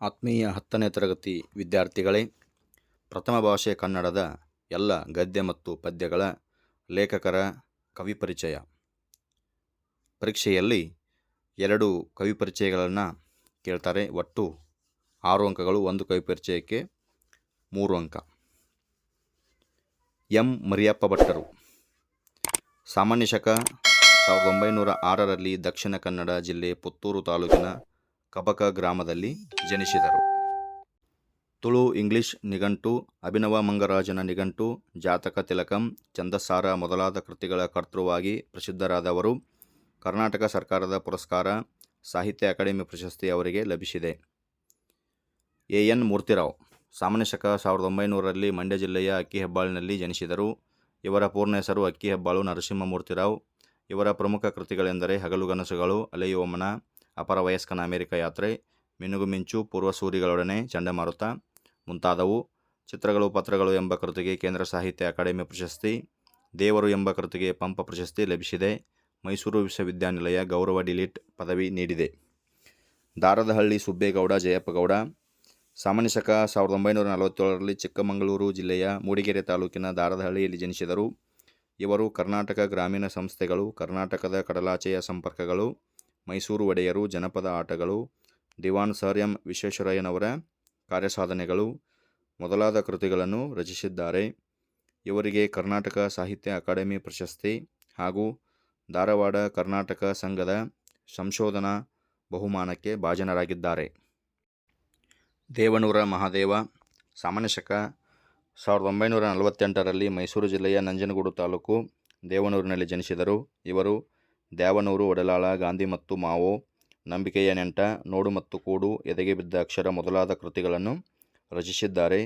ಆತ್ಮೀಯ ಹತ್ತನೇ ತರಗತಿ ವಿದ್ಯಾರ್ಥಿಗಳೇ, ಪ್ರಥಮ ಭಾಷೆ ಕನ್ನಡದ ಎಲ್ಲ ಗದ್ಯ ಮತ್ತು ಪದ್ಯಗಳ ಲೇಖಕರ ಕವಿ ಪರಿಚಯ. ಪರೀಕ್ಷೆಯಲ್ಲಿ ಎರಡು ಕವಿ ಪರಿಚಯಗಳನ್ನು ಕೇಳ್ತಾರೆ. ಒಟ್ಟು ಆರು ಅಂಕಗಳು, ಒಂದು ಕವಿ ಪರಿಚಯಕ್ಕೆ ಮೂರು ಅಂಕ. ಎಂ. ಮರಿಯಪ್ಪ ಭಟ್ಟರು, ಸಾಮಾನ್ಯ ಶಕ ಸಾವಿರದ ಒಂಬೈನೂರ ಆರರಲ್ಲಿ ದಕ್ಷಿಣ ಕನ್ನಡ ಜಿಲ್ಲೆ ಪುತ್ತೂರು ತಾಲೂಕಿನ ಕಬಕ ಗ್ರಾಮದಲ್ಲಿ ಜನಿಸಿದರು. ತುಳು ಇಂಗ್ಲಿಷ್ ನಿಘಂಟು, ಅಭಿನವ ಮಂಗರಾಜನ ನಿಘಂಟು, ಜಾತಕ ತಿಲಕಂ ಚಂದಸಾರ ಮೊದಲಾದ ಕೃತಿಗಳ ಕರ್ತೃವಾಗಿ ಪ್ರಸಿದ್ಧರಾದವರು ಕರ್ನಾಟಕ ಸರ್ಕಾರದ ಪುರಸ್ಕಾರ, ಸಾಹಿತ್ಯ ಅಕಾಡೆಮಿ ಪ್ರಶಸ್ತಿ ಅವರಿಗೆ ಲಭಿಸಿದೆ. ಎ. ಎನ್. ಮೂರ್ತಿರಾವ್, ಸಾಮಾನ್ಯ ಶಕ ಸಾವಿರದ ಒಂಬೈನೂರರಲ್ಲಿ ಮಂಡ್ಯ ಜಿಲ್ಲೆಯ ಅಕ್ಕಿಹೆಬ್ಬಾಳಿನಲ್ಲಿ ಜನಿಸಿದರು. ಇವರ ಪೂರ್ಣ ಹೆಸರು ಅಕ್ಕಿಹೆಬ್ಬಾಳು ನರಸಿಂಹ ಮೂರ್ತಿರಾವ್. ಇವರ ಪ್ರಮುಖ ಕೃತಿಗಳೆಂದರೆ ಹಗಲುಗನಸುಗಳು ಅಲೆಯುವ ಮನ ಅಪರ ವಯಸ್ಕನ ಅಮೆರಿಕ ಯಾತ್ರೆ, ಮಿನುಗು ಮಿಂಚು ಪೂರ್ವಸೂರಿಗಳೊಡನೆ ಚಂಡಮಾರುತ ಮುಂತಾದವು. ಚಿತ್ರಗಳು, ಪತ್ರಗಳು ಎಂಬ ಕೃತಿಗೆ ಕೇಂದ್ರ ಸಾಹಿತ್ಯ ಅಕಾಡೆಮಿ ಪ್ರಶಸ್ತಿ, ದೇವರು ಎಂಬ ಕೃತಿಗೆ ಪಂಪ ಪ್ರಶಸ್ತಿ ಲಭಿಸಿದೆ. ಮೈಸೂರು ವಿಶ್ವವಿದ್ಯಾನಿಲಯ ಗೌರವ ಡಿಲೀಟ್ ಪದವಿ ನೀಡಿದೆ. ದಾರದಹಳ್ಳಿ ಸುಬ್ಬೇಗೌಡ, ಜಯಪ್ಪಗೌಡ. ಸಾಮಾನ್ಯ ಶಕ ಸಾವಿರದ ಒಂಬೈನೂರ ನಲವತ್ತೇಳರಲ್ಲಿ ಚಿಕ್ಕಮಗಳೂರು ಜಿಲ್ಲೆಯ ಮೂಡಿಗೆರೆ ತಾಲೂಕಿನ ದಾರದಹಳ್ಳಿಯಲ್ಲಿ ಜನಿಸಿದರು. ಇವರು ಕರ್ನಾಟಕ ಗ್ರಾಮೀಣ ಸಂಸ್ಥೆಗಳು, ಕರ್ನಾಟಕದ ಕಡಲಾಚೆಯ ಸಂಪರ್ಕಗಳು ಮೈಸೂರು ಒಡೆಯರು, ಜನಪದ ಆಟಗಳು, ದಿವಾನ್ ಸರ್ ಎಂ ವಿಶ್ವೇಶ್ವರಯ್ಯನವರ ಕಾರ್ಯಸಾಧನೆಗಳು, ಮೊದಲಾದ ಕೃತಿಗಳನ್ನು ರಚಿಸಿದ್ದಾರೆ. ಇವರಿಗೆ ಕರ್ನಾಟಕ ಸಾಹಿತ್ಯ ಅಕಾಡೆಮಿ ಪ್ರಶಸ್ತಿ ಹಾಗೂ ಧಾರವಾಡ ಕರ್ನಾಟಕ ಸಂಘದ ಸಂಶೋಧನಾ ಬಹುಮಾನಕ್ಕೆ ಭಾಜನರಾಗಿದ್ದಾರೆ. ದೇವನೂರ ಮಹಾದೇವ, ಸಾಮಾನ್ಯ ಶಕ, ಸಾವಿರದ ಒಂಬೈನೂರ ನಲವತ್ತೆಂಟರಲ್ಲಿ ಮೈಸೂರು ಜಿಲ್ಲೆಯ ನಂಜನಗೂಡು ತಾಲೂಕು ದೇವನೂರಿನಲ್ಲಿ ಜನಿಸಿದರು. ಇವರು ದ್ಯಾವನೂರು, ಒಡಲಾಳ, ಗಾಂಧಿ ಮತ್ತು ಮಾವೋ ನಂಬಿಕೆಯ ನೆಂಟ ನೋಡು ಮತ್ತು ಕೂಡು ಎದೆಗೆ ಬಿದ್ದ ಅಕ್ಷರ ಮೊದಲಾದ ಕೃತಿಗಳನ್ನು ರಚಿಸಿದ್ದಾರೆ.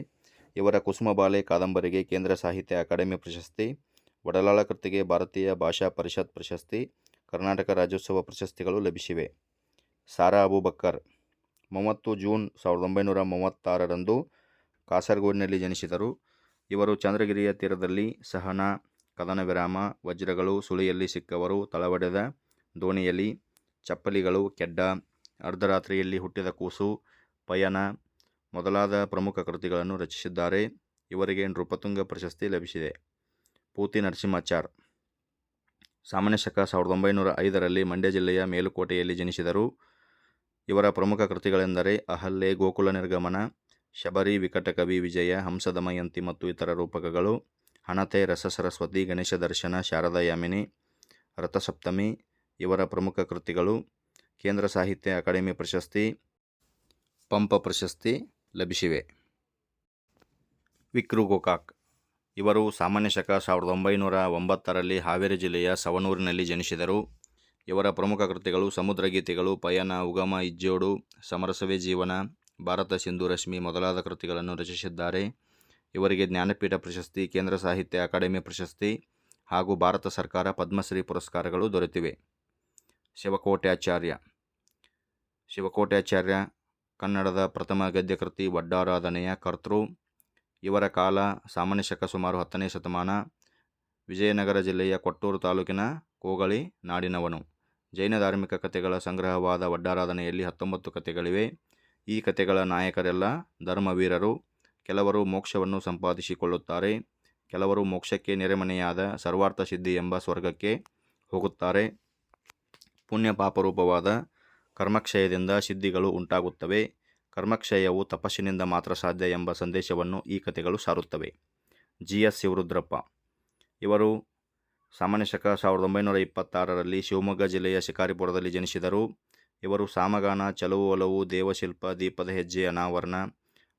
ಇವರ ಕುಸುಮಬಾಲೆ ಕಾದಂಬರಿಗೆ ಕೇಂದ್ರ ಸಾಹಿತ್ಯ ಅಕಾಡೆಮಿ ಪ್ರಶಸ್ತಿ, ಒಡಲಾಳ ಕೃತಿಗೆ ಭಾರತೀಯ ಭಾಷಾ ಪರಿಷತ್ ಪ್ರಶಸ್ತಿ, ಕರ್ನಾಟಕ ರಾಜ್ಯೋತ್ಸವ ಪ್ರಶಸ್ತಿಗಳು ಲಭಿಸಿವೆ. ಸಾರಾ ಅಬೂಬಕ್ಕರ್ ಮೂವತ್ತು ಜೂನ್ ಸಾವಿರದ ಒಂಬೈನೂರ ಮೂವತ್ತಾರರಂದು ಕಾಸರಗೋಡಿನಲ್ಲಿ ಜನಿಸಿದರು. ಇವರು ಚಂದ್ರಗಿರಿಯ ತೀರದಲ್ಲಿ ಸಹನಾ ಕದನ ವಿರಾಮ ವಜ್ರಗಳು, ಸುಳಿಯಲ್ಲಿ ಸಿಕ್ಕವರು, ತಳವಡೆದ, ದೋಣಿಯಲ್ಲಿ ಚಪ್ಪಲಿಗಳು, ಕೆಡ್ಡ, ಅರ್ಧರಾತ್ರಿಯಲ್ಲಿ ಹುಟ್ಟಿದ ಕೂಸು ಪಯಣ ಮೊದಲಾದ ಪ್ರಮುಖ ಕೃತಿಗಳನ್ನು ರಚಿಸಿದ್ದಾರೆ. ಇವರಿಗೆ ನೃಪತುಂಗ ಪ್ರಶಸ್ತಿ ಲಭಿಸಿದೆ. ಪೂತಿ ನರಸಿಂಹಾಚಾರ್. ಸಾಮಾನ್ಯ ಶಕ ಸಾವಿರದ ಒಂಬೈನೂರ ಐದರಲ್ಲಿ ಮಂಡ್ಯ ಜಿಲ್ಲೆಯ ಮೇಲುಕೋಟೆಯಲ್ಲಿ ಜನಿಸಿದರು. ಇವರ ಪ್ರಮುಖ ಕೃತಿಗಳೆಂದರೆ ಅಹಲ್ಲೆ ಗೋಕುಲ ನಿರ್ಗಮನ, ಶಬರಿ, ವಿಕಟಕವಿ, ವಿಜಯ, ಹಂಸದಮಯಂತಿ ಮತ್ತು ಇತರ ರೂಪಕಗಳು. ಹಣತೆ, ರಸಸರಸ್ವತಿ, ಗಣೇಶ ದರ್ಶನ, ಶಾರದಾ ಯಾಮಿನಿ, ರಥಸಪ್ತಮಿ ಇವರ ಪ್ರಮುಖ ಕೃತಿಗಳು. ಕೇಂದ್ರ ಸಾಹಿತ್ಯ ಅಕಾಡೆಮಿ ಪ್ರಶಸ್ತಿ, ಪಂಪ ಪ್ರಶಸ್ತಿ ಲಭಿಸಿವೆ. ವಿಕ್ರು ಗೋಕಾಕ್. ಇವರು ಸಾಮಾನ್ಯ ಶಕ ಸಾವಿರದ ಒಂಬೈನೂರ ಒಂಬತ್ತರಲ್ಲಿ ಹಾವೇರಿ ಜಿಲ್ಲೆಯ ಸವನೂರಿನಲ್ಲಿ ಜನಿಸಿದರು. ಇವರ ಪ್ರಮುಖ ಕೃತಿಗಳು ಸಮುದ್ರ ಗೀತೆಗಳು ಪಯಣ ಉಗಮ, ಇಜ್ಜೋಡು, ಸಮರಸವೇ ಜೀವನ, ಭಾರತ ಸಿಂಧು ರಶ್ಮಿ ಮೊದಲಾದ ಕೃತಿಗಳನ್ನು ರಚಿಸಿದ್ದಾರೆ. ಇವರಿಗೆ ಜ್ಞಾನಪೀಠ ಪ್ರಶಸ್ತಿ, ಕೇಂದ್ರ ಸಾಹಿತ್ಯ ಅಕಾಡೆಮಿ ಪ್ರಶಸ್ತಿ ಹಾಗೂ ಭಾರತ ಸರ್ಕಾರ ಪದ್ಮಶ್ರೀ ಪುರಸ್ಕಾರಗಳು ದೊರೆತಿವೆ. ಶಿವಕೋಟ್ಯಾಚಾರ್ಯ. ಶಿವಕೋಟ್ಯಾಚಾರ್ಯ, ಕನ್ನಡದ ಪ್ರಥಮ ಗದ್ಯಕೃತಿ ವಡ್ಡಾರಾಧನೆಯ ಕರ್ತೃ. ಇವರ ಕಾಲ ಸಾಮಾನ್ಯ ಶಕ ಸುಮಾರು ಹತ್ತನೇ ಶತಮಾನ. ವಿಜಯನಗರ ಜಿಲ್ಲೆಯ ಕೊಟ್ಟೂರು ತಾಲೂಕಿನ ಕೋಗಳಿ ನಾಡಿನವನು. ಜೈನ ಧಾರ್ಮಿಕ ಕಥೆಗಳ ಸಂಗ್ರಹವಾದ ವಡ್ಡಾರಾಧನೆಯಲ್ಲಿ ಹತ್ತೊಂಬತ್ತು ಕಥೆಗಳಿವೆ. ಈ ಕಥೆಗಳ ನಾಯಕರೆಲ್ಲ ಧರ್ಮವೀರರು. ಕೆಲವರು ಮೋಕ್ಷವನ್ನು ಸಂಪಾದಿಸಿಕೊಳ್ಳುತ್ತಾರೆ, ಕೆಲವರು ಮೋಕ್ಷಕ್ಕೆ ನೆರೆಮನೆಯಾದ ಸರ್ವಾರ್ಥ ಸಿದ್ಧಿ ಎಂಬ ಸ್ವರ್ಗಕ್ಕೆ ಹೋಗುತ್ತಾರೆ. ಪುಣ್ಯ ಪಾಪರೂಪವಾದ ಕರ್ಮಕ್ಷಯದಿಂದ ಸಿದ್ಧಿಗಳು ಉಂಟಾಗುತ್ತವೆ. ಕರ್ಮಕ್ಷಯವು ತಪಸ್ಸಿನಿಂದ ಮಾತ್ರ ಸಾಧ್ಯ ಎಂಬ ಸಂದೇಶವನ್ನು ಈ ಕಥೆಗಳು ಸಾರುತ್ತವೆ. ಜಿ. ಎಸ್. ಶಿವರುದ್ರಪ್ಪ. ಇವರು ಸಾಮಾನ್ಯ ಶಕ ಸಾವಿರದ ಒಂಬೈನೂರ ಇಪ್ಪತ್ತಾರರಲ್ಲಿ ಶಿವಮೊಗ್ಗ ಜಿಲ್ಲೆಯ ಶಿಕಾರಿಪುರದಲ್ಲಿ ಜನಿಸಿದರು. ಇವರು ಸಾಮಗಾನ ಚಲುವು ಒಲವು ದೇವಶಿಲ್ಪ, ದೀಪದ ಹೆಜ್ಜೆ, ಅನಾವರಣ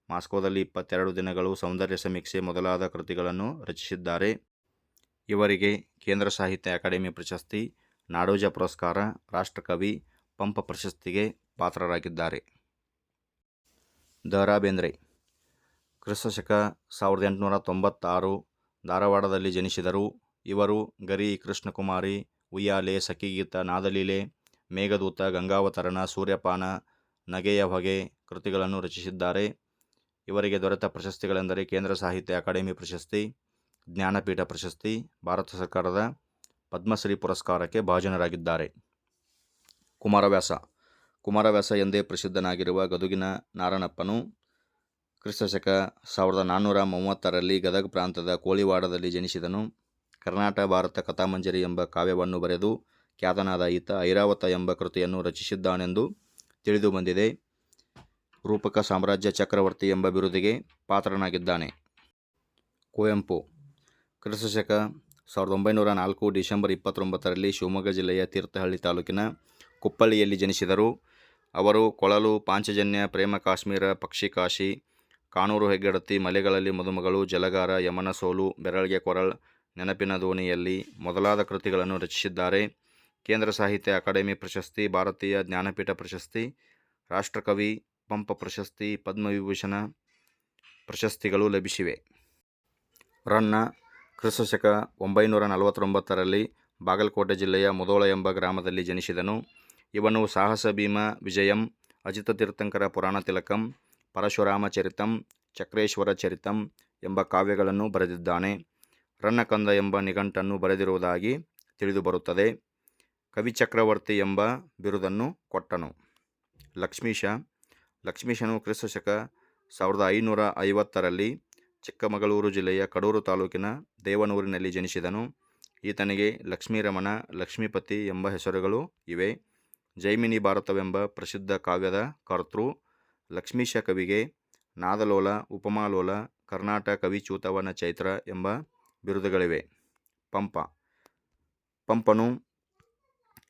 ಮಾಸ್ಕೋದಲ್ಲಿ ಇಪ್ಪತ್ತೆರಡು ದಿನಗಳು ಸೌಂದರ್ಯ ಸಮೀಕ್ಷೆ ಮೊದಲಾದ ಕೃತಿಗಳನ್ನು ರಚಿಸಿದ್ದಾರೆ. ಇವರಿಗೆ ಕೇಂದ್ರ ಸಾಹಿತ್ಯ ಅಕಾಡೆಮಿ ಪ್ರಶಸ್ತಿ, ನಾಡೋಜ ಪುರಸ್ಕಾರ, ರಾಷ್ಟ್ರಕವಿ ಪಂಪ ಪ್ರಶಸ್ತಿಗೆ ಪಾತ್ರರಾಗಿದ್ದಾರೆ. ದರಾ ಬೇಂದ್ರೆ ಕ್ರಿಸ್ತ ಶಕ ಸಾವಿರದ ಎಂಟುನೂರ ತೊಂಬತ್ತಾರು ಧಾರವಾಡದಲ್ಲಿ ಜನಿಸಿದರು. ಇವರು ಗರಿ ಕೃಷ್ಣಕುಮಾರಿ, ಉಯ್ಯಾಲೆ, ಸಖಿಗೀತ, ನಾದಲೀಲೆ, ಮೇಘದೂತ, ಗಂಗಾವತರಣ, ಸೂರ್ಯಪಾನ, ನಗೆಯ ಹೊಗೆ ಕೃತಿಗಳನ್ನು ರಚಿಸಿದ್ದಾರೆ. ಇವರಿಗೆ ದೊರೆತ ಪ್ರಶಸ್ತಿಗಳೆಂದರೆ ಕೇಂದ್ರ ಸಾಹಿತ್ಯ ಅಕಾಡೆಮಿ ಪ್ರಶಸ್ತಿ, ಜ್ಞಾನಪೀಠ ಪ್ರಶಸ್ತಿ, ಭಾರತ ಸರ್ಕಾರದ ಪದ್ಮಶ್ರೀ ಪುರಸ್ಕಾರಕ್ಕೆ ಭಾಜನರಾಗಿದ್ದಾರೆ. ಕುಮಾರವ್ಯಾಸ. ಕುಮಾರವ್ಯಾಸ ಎಂದೇ ಪ್ರಸಿದ್ಧನಾಗಿರುವ ಗದುಗಿನ ನಾರಣಪ್ಪನು ಕ್ರಿಸ್ತಶಕ ಸಾವಿರದ ನಾನ್ನೂರ ಮೂವತ್ತರಲ್ಲಿ ಗದಗ ಪ್ರಾಂತದ ಕೋಳಿವಾಡದಲ್ಲಿ ಜನಿಸಿದನು. ಕರ್ನಾಟಕ ಭಾರತ ಕಥಾಮಂಜರಿ ಎಂಬ ಕಾವ್ಯವನ್ನು ಬರೆದು ಖ್ಯಾತನಾದ ಈತ ಐರಾವತ ಎಂಬ ಕೃತಿಯನ್ನು ರಚಿಸಿದ್ದಾನೆಂದು ತಿಳಿದು ಬಂದಿದೆ ರೂಪಕ ಸಾಮ್ರಾಜ್ಯ ಚಕ್ರವರ್ತಿ ಎಂಬ ಬಿರುದಿಗೆ ಪಾತ್ರನಾಗಿದ್ದಾನೆ. ಕುವೆಂಪು. ಕ್ರಿಸ್ತಶಕ ಸಾವಿರದ ಒಂಬೈನೂರ ನಾಲ್ಕು ಡಿಸೆಂಬರ್ ಇಪ್ಪತ್ತೊಂಬತ್ತರಲ್ಲಿ ಶಿವಮೊಗ್ಗ ಜಿಲ್ಲೆಯ ತೀರ್ಥಹಳ್ಳಿ ತಾಲೂಕಿನ ಕುಪ್ಪಳ್ಳಿಯಲ್ಲಿ ಜನಿಸಿದರು. ಅವರು ಕೊಳಲು, ಪಾಂಚಜನ್ಯ, ಪ್ರೇಮ ಕಾಶ್ಮೀರ, ಪಕ್ಷಿ ಕಾಶಿ, ಕಾನೂರು ಹೆಗ್ಗಡತಿ, ಮಲೆಗಳಲ್ಲಿ ಮದುಮಗಳು, ಜಲಗಾರ, ಯಮನ ಸೋಲು, ಬೆರಳಿಗೆ ಕೊರಳ್, ನೆನಪಿನ ದೋಣಿಯಲ್ಲಿ ಮೊದಲಾದ ಕೃತಿಗಳನ್ನು ರಚಿಸಿದ್ದಾರೆ. ಕೇಂದ್ರ ಸಾಹಿತ್ಯ ಅಕಾಡೆಮಿ ಪ್ರಶಸ್ತಿ, ಭಾರತೀಯ ಜ್ಞಾನಪೀಠ ಪ್ರಶಸ್ತಿ, ರಾಷ್ಟ್ರಕವಿ ಪಂಪ ಪ್ರಶಸ್ತಿ, ಪದ್ಮವಿಭೂಷಣ ಪ್ರಶಸ್ತಿಗಳು ಲಭಿಸಿವೆ. ರನ್ನ ಕ್ರಿಸ್ತಶಕ ಒಂಬೈನೂರ ನಲವತ್ತೊಂಬತ್ತರಲ್ಲಿ ಬಾಗಲಕೋಟೆ ಜಿಲ್ಲೆಯ ಮುದೋಳ ಎಂಬ ಗ್ರಾಮದಲ್ಲಿ ಜನಿಸಿದನು. ಇವನು ಸಾಹಸ ಭೀಮ, ವಿಜಯಂ, ಅಜಿತ ತೀರ್ಥಂಕರ ಪುರಾಣ ತಿಲಕಂ, ಪರಶುರಾಮ ಚರಿತಂ, ಚಕ್ರೇಶ್ವರ ಚರಿತಂ ಎಂಬ ಕಾವ್ಯಗಳನ್ನು ಬರೆದಿದ್ದಾನೆ. ರನ್ನಕಂದ ಎಂಬ ನಿಘಂಟನ್ನು ಬರೆದಿರುವುದಾಗಿ ತಿಳಿದುಬರುತ್ತದೆ. ಕವಿಚಕ್ರವರ್ತಿ ಎಂಬ ಬಿರುದನ್ನು ಕೊಟ್ಟನು. ಲಕ್ಷ್ಮೀಶ ಲಕ್ಷ್ಮೀಶನು ಕ್ರಿಸ್ತಶಕ ಸಾವಿರದ ಐನೂರ ಐವತ್ತರಲ್ಲಿ ಚಿಕ್ಕಮಗಳೂರು ಜಿಲ್ಲೆಯ ಕಡೂರು ತಾಲೂಕಿನ ದೇವನೂರಿನಲ್ಲಿ ಜನಿಸಿದನು. ಈತನಿಗೆ ಲಕ್ಷ್ಮೀರಮಣ, ಲಕ್ಷ್ಮೀಪತಿ ಎಂಬ ಹೆಸರುಗಳು ಇವೆ. ಜೈಮಿನಿ ಭಾರತವೆಂಬ ಪ್ರಸಿದ್ಧ ಕಾವ್ಯದ ಕರ್ತೃ ಲಕ್ಷ್ಮೀಶ ಕವಿಗೆ ನಾದಲೋಲ, ಉಪಮಾಲೋಲ ಕರ್ನಾಟ ಕವಿಚೂತವನ ಚೈತ್ರ ಎಂಬ ಬಿರುದುಗಳಿವೆ. ಪಂಪ. ಪಂಪನು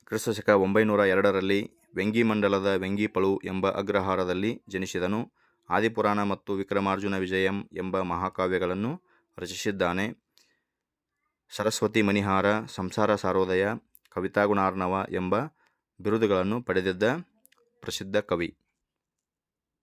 ಕ್ರಿಸ್ತಶಕ ಒಂಬೈನೂರ ಎರಡರಲ್ಲಿ ವೆಂಗಿಮಂಡಲದ ವೆಂಗಿಪಳು ಎಂಬ ಅಗ್ರಹಾರದಲ್ಲಿ ಜನಿಸಿದನು. ಆದಿಪುರಾಣ ಮತ್ತು ವಿಕ್ರಮಾರ್ಜುನ ವಿಜಯಂ ಎಂಬ ಮಹಾಕಾವ್ಯಗಳನ್ನು ರಚಿಸಿದ್ದಾನೆ. ಸರಸ್ವತಿ ಮಣಿಹಾರ, ಸಂಸಾರ ಸಾರೋದಯ ಕವಿತಾಗುಣಾರ್ಣವ ಎಂಬ ಬಿರುದುಗಳನ್ನು ಪಡೆದಿದ್ದ ಪ್ರಸಿದ್ಧ ಕವಿ.